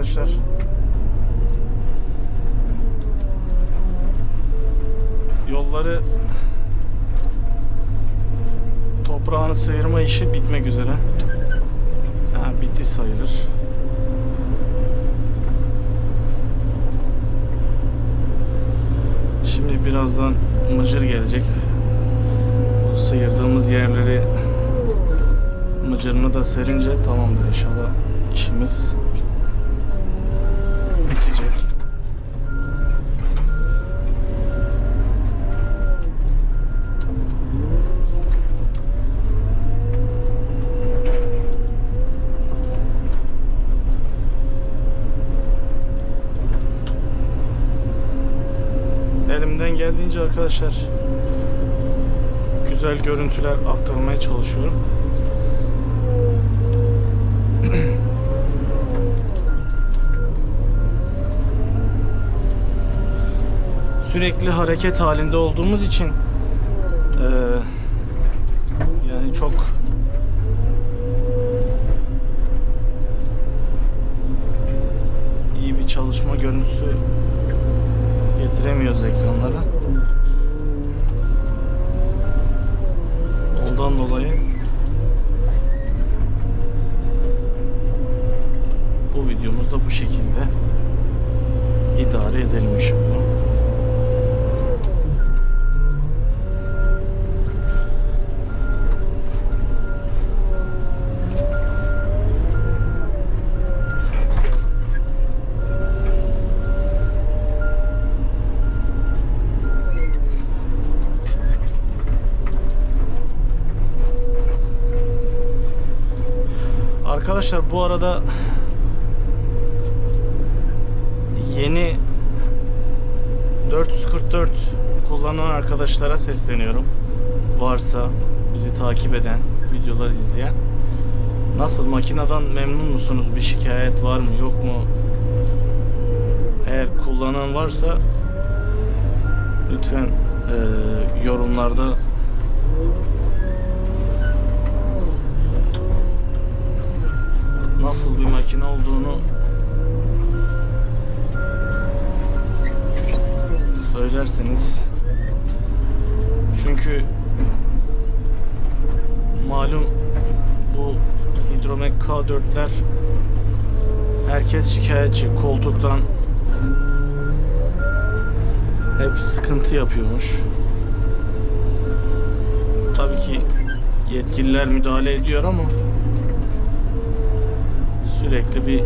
arkadaşlar. Yolları toprağını sıyırma işi bitmek üzere. Ha, bitti sayılır. Şimdi birazdan mıcır gelecek. Bu sıyırdığımız yerleri mıcırını da serince tamamdır inşallah işimiz bitecek. Elimden geldiğince arkadaşlar güzel görüntüler aktarmaya çalışıyorum. Sürekli hareket halinde olduğumuz için eee, yani çok iyi bir çalışma görüntüsü getiremiyoruz ekranlara. Ondan dolayı bu videomuz da bu şekilde idare edelim inşallah. Arkadaşlar bu arada yeni 444 kullanan arkadaşlara sesleniyorum. Varsa bizi takip eden, videolar izleyen. Nasıl makineden memnun musunuz? Bir şikayet var mı, yok mu? Eğer kullanan varsa lütfen eee, yorumlarda nasıl bir makine olduğunu söylerseniz çünkü malum bu hidromek K4'ler herkes şikayetçi koltuktan hep sıkıntı yapıyormuş. Tabii ki yetkililer müdahale ediyor ama sürekli bir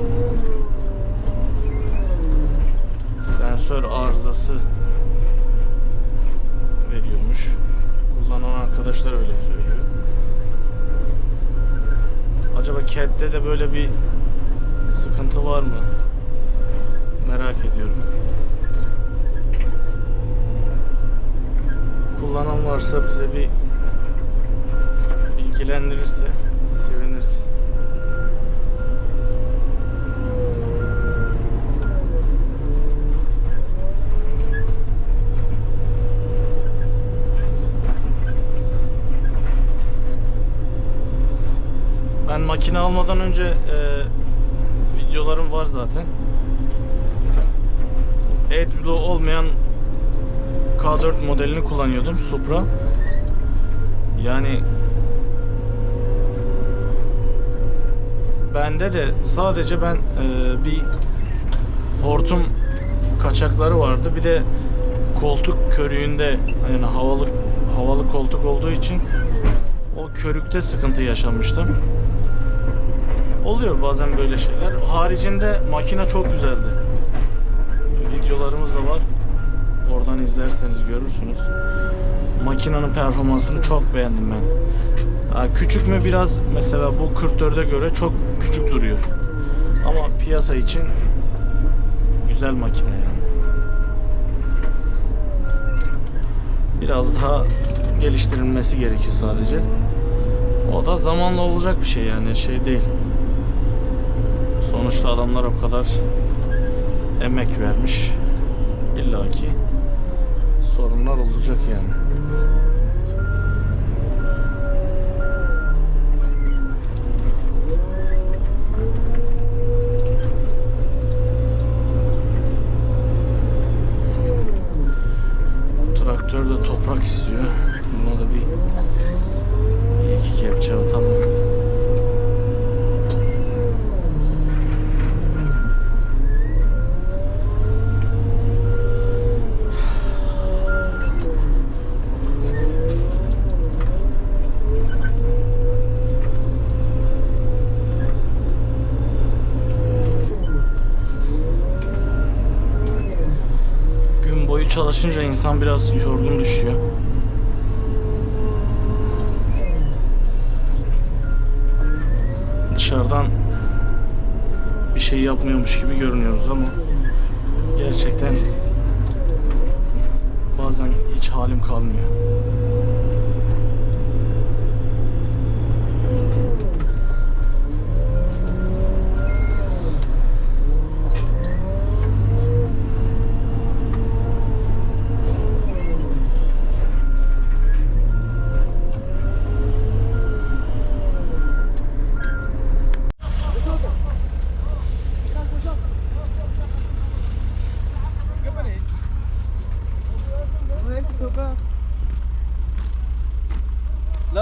sensör arızası veriyormuş. Kullanan arkadaşlar öyle söylüyor. Acaba CAT'te de böyle bir sıkıntı var mı? Merak ediyorum. Kullanan varsa bize bir bilgilendirirse seviniriz. Makine almadan önce e, videolarım var zaten. AdBlue olmayan K4 modelini kullanıyordum Supra. Yani bende de sadece ben e, bir hortum kaçakları vardı. Bir de koltuk körüğünde yani havalı havalı koltuk olduğu için o körükte sıkıntı yaşamıştım. Oluyor bazen böyle şeyler. Haricinde makine çok güzeldi. Videolarımız da var. Oradan izlerseniz görürsünüz. Makinenin performansını çok beğendim ben. Ha, küçük mü biraz mesela bu 44'e göre çok küçük duruyor. Ama piyasa için güzel makine yani. Biraz daha geliştirilmesi gerekiyor sadece. O da zamanla olacak bir şey yani şey değil. Sonuçta adamlar o kadar emek vermiş. İlla ki sorunlar olacak yani. Çalışınca insan biraz yorgun düşüyor. Dışarıdan bir şey yapmıyormuş gibi görünüyoruz ama gerçekten bazen hiç halim kalmıyor.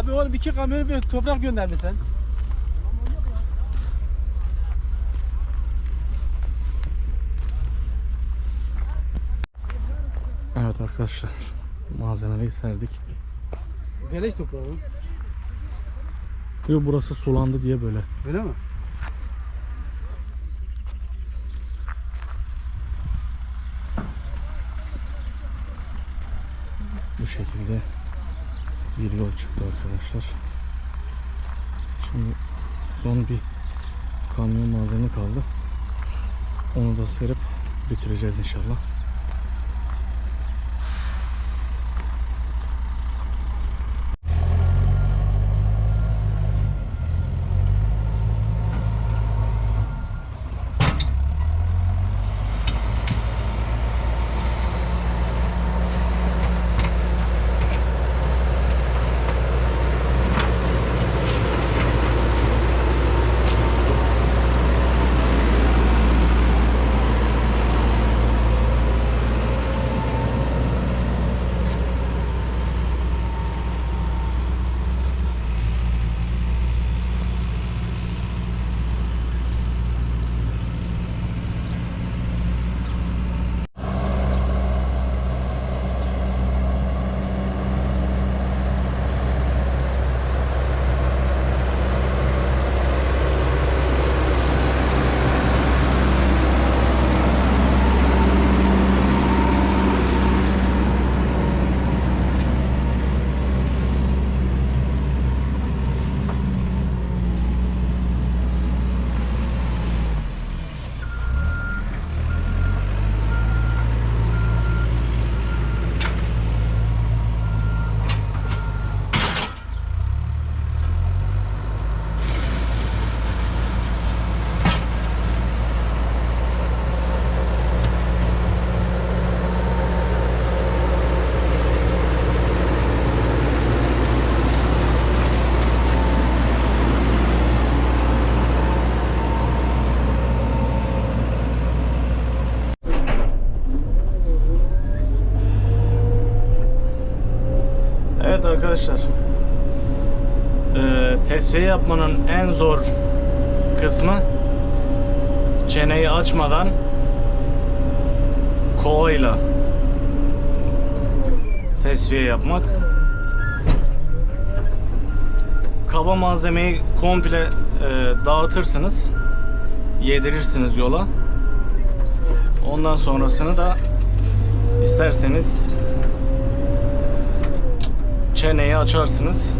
La bir oğlum iki kamyon bir toprak göndermişsin. Evet arkadaşlar malzemeleri serdik. Beleş toprağı. Yo burası sulandı diye böyle. Öyle mi? Bu şekilde bir yol çıktı arkadaşlar. Şimdi son bir kamyon malzeme kaldı. Onu da serip bitireceğiz inşallah. Ee, tesviye yapmanın en zor kısmı çeneyi açmadan kovayla tesviye yapmak. Kaba malzemeyi komple e, dağıtırsınız. Yedirirsiniz yola. Ondan sonrasını da isterseniz çeneyi açarsınız.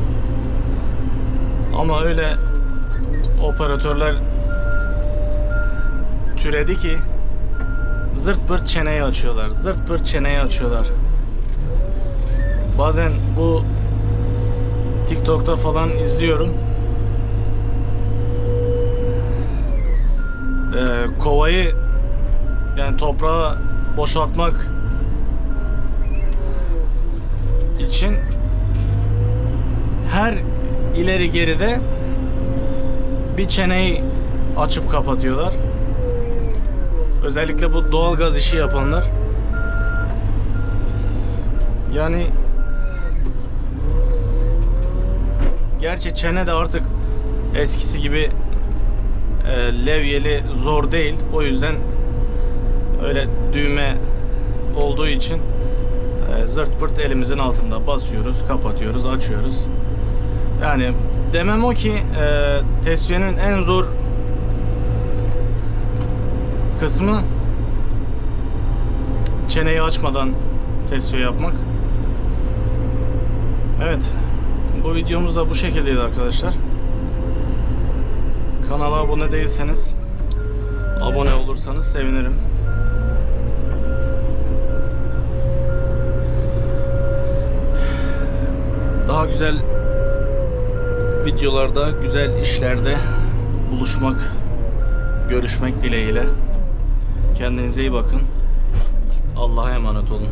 Ama öyle operatörler türedi ki zırt pırt çeneyi açıyorlar. Zırt pırt çeneyi açıyorlar. Bazen bu TikTok'ta falan izliyorum. Ee, kovayı yani toprağa boşaltmak için her ileri geride bir çeneyi açıp kapatıyorlar. Özellikle bu doğalgaz işi yapanlar. Yani gerçi çene de artık eskisi gibi e, levyeli zor değil. O yüzden öyle düğme olduğu için e, zırt pırt elimizin altında basıyoruz, kapatıyoruz, açıyoruz. Yani demem o ki e, tesviyenin en zor kısmı çeneyi açmadan tesviye yapmak. Evet. Bu videomuz da bu şekildeydi arkadaşlar. Kanala abone değilseniz abone olursanız sevinirim. Daha güzel videolarda, güzel işlerde buluşmak, görüşmek dileğiyle. Kendinize iyi bakın. Allah'a emanet olun.